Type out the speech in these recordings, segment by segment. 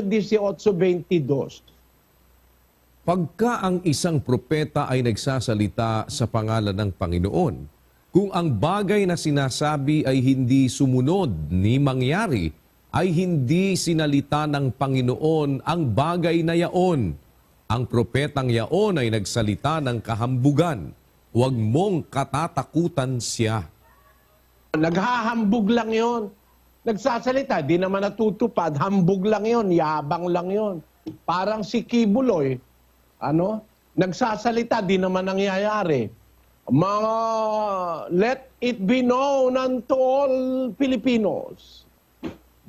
Deuteronomio 18.22. Pagka ang isang propeta ay nagsasalita sa pangalan ng Panginoon, kung ang bagay na sinasabi ay hindi sumunod ni mangyari, ay hindi sinalita ng Panginoon ang bagay na yaon. Ang propetang yaon ay nagsalita ng kahambugan. Huwag mong katatakutan siya. Naghahambog lang yon. Nagsasalita, di naman natutupad. Hambog lang yon, yabang lang yon. Parang si Kibuloy, ano? Nagsasalita, di naman nangyayari. Mga, let it be known unto all Filipinos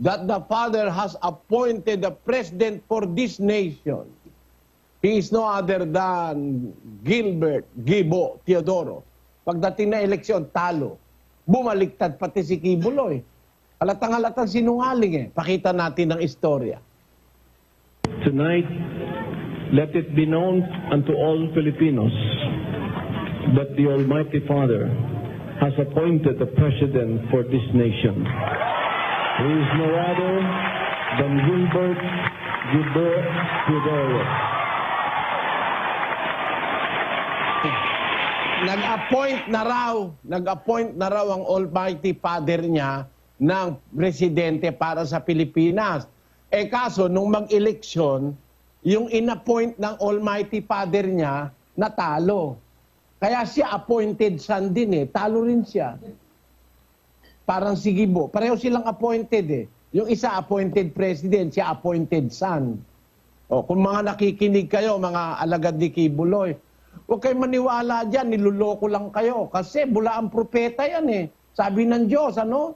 that the Father has appointed a president for this nation. He is no other than Gilbert Gibo Teodoro. Pagdating na eleksyon, talo. Bumaliktad pati si Kibuloy. Halatang halatang sinungaling eh. Pakita natin ang istorya. Tonight, let it be known unto all Filipinos that the Almighty Father has appointed a president for this nation. He is no other than Gilbert Gibo Teodoro. Nag-appoint na raw, nag-appoint na raw ang Almighty Father niya ng presidente para sa Pilipinas. Eh kaso, nung mag-eleksyon, yung in-appoint ng Almighty Father niya, natalo. Kaya siya appointed son din eh. Talo rin siya. Parang si Gibo. Pareho silang appointed eh. Yung isa appointed president, siya appointed son. O, kung mga nakikinig kayo, mga alagad ni Kibuloy, huwag kayong maniwala dyan, niluloko lang kayo. Kasi bula ang propeta yan eh. Sabi ng Diyos, ano?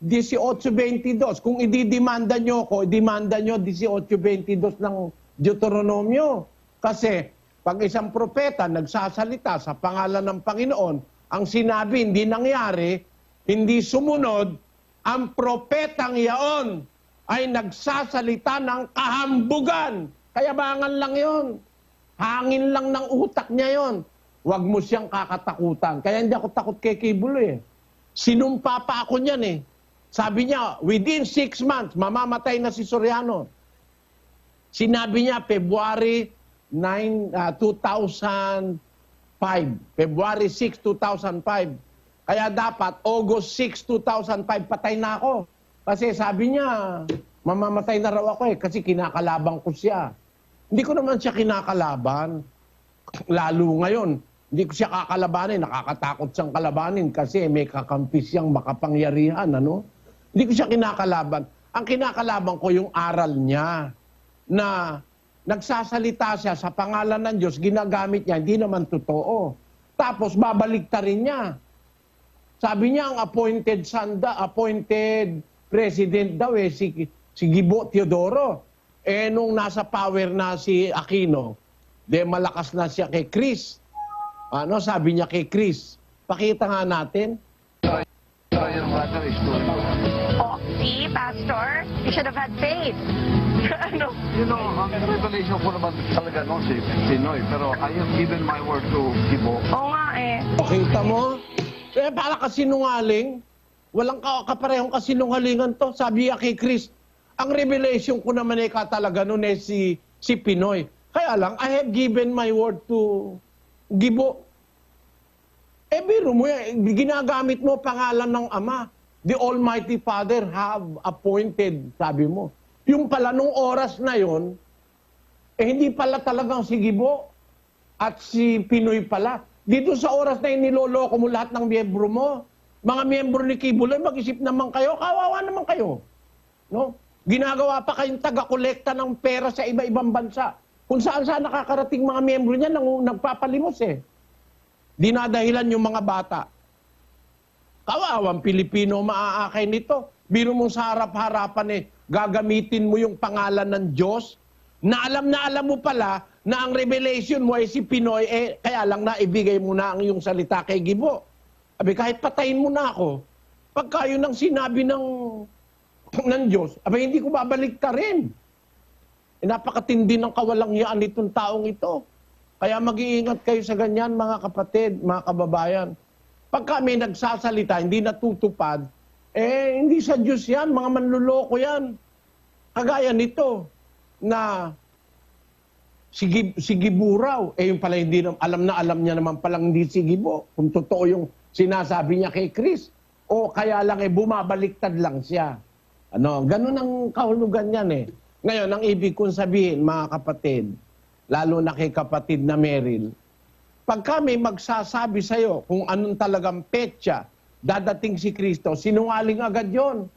18.22. Kung ididimanda nyo ko, idimanda nyo 18.22 ng Deuteronomio. Kasi pag isang propeta nagsasalita sa pangalan ng Panginoon, ang sinabi hindi nangyari, hindi sumunod, ang propetang yaon ay nagsasalita ng kahambugan. Kaya bangan lang yon. Hangin lang ng utak niya yon. Huwag mo siyang kakatakutan. Kaya hindi ako takot kay Kibulo eh. Sinumpa pa ako niyan eh. Sabi niya, within six months, mamamatay na si Soriano. Sinabi niya, February 9, ah, 2005. February 6, 2005. Kaya dapat, August 6, 2005, patay na ako. Kasi sabi niya, mamamatay na raw ako eh, kasi kinakalaban ko siya. Hindi ko naman siya kinakalaban. Lalo ngayon, hindi ko siya kakalabanin. Nakakatakot siyang kalabanin kasi may kakampi siyang makapangyarihan. Ano? Hindi ko siya kinakalaban. Ang kinakalaban ko yung aral niya na nagsasalita siya sa pangalan ng Diyos, ginagamit niya, hindi naman totoo. Tapos babalik rin niya. Sabi niya ang appointed son, da, appointed president daw eh, si, si Gibo Teodoro. Eh nung nasa power na si Aquino, de malakas na siya kay Chris. Ano sabi niya kay Chris? Pakita nga natin. Oh, see, Pastor? You should have had faith. ano? You know, ang revelation ko naman talaga noon si Pinoy, pero I have given my word to Kibo. Oo nga eh. Pakita mo? Eh, para kasinungaling. Walang ka kaparehong kasinungalingan to. Sabi niya kay Chris, ang revelation ko naman eh katalaga noon eh si, si Pinoy. Kaya lang, I have given my word to Gibo. Eh, biro mo yan, ginagamit mo pangalan ng Ama. The Almighty Father have appointed, sabi mo. Yung pala, nung oras na yon, eh hindi pala talagang si Gibo at si Pinoy pala. Dito sa oras na yun, niloloko mo lahat ng miyembro mo. Mga miyembro ni Kibuloy, mag-isip naman kayo, kawawa naman kayo. No? Ginagawa pa kayong taga-kolekta ng pera sa iba-ibang bansa. Kung saan saan nakakarating mga miyembro niya, nang, nagpapalimos eh. Dinadahilan yung mga bata. Kawawang Pilipino maaakay nito. Biro mo sa harap-harapan eh, gagamitin mo yung pangalan ng Diyos na alam na alam mo pala na ang revelation mo ay si Pinoy, eh, kaya lang na ibigay mo na ang iyong salita kay Gibo. Abi, kahit patayin mo na ako, pagka yun ang sinabi ng, ng Diyos, abi, hindi ko babalik ka rin. Eh, napakatindi ng kawalangyaan nitong taong ito. Kaya mag-iingat kayo sa ganyan, mga kapatid, mga kababayan. Pagka may nagsasalita, hindi natutupad, eh, hindi sa Diyos yan, mga manluloko yan. Kagaya nito. na sige, sigibo raw. Eh yung pala hindi, alam na alam niya naman palang hindi sigibo. Kung totoo yung sinasabi niya kay Chris. O kaya lang eh, bumabaliktad lang siya. Ano, ganun ang kahulugan niyan eh. Ngayon, ang ibig kong sabihin, mga kapatid, lalo na kay kapatid na Meryl, pag kami magsasabi sa'yo kung anong talagang petsa dadating si Kristo, sinungaling agad yon.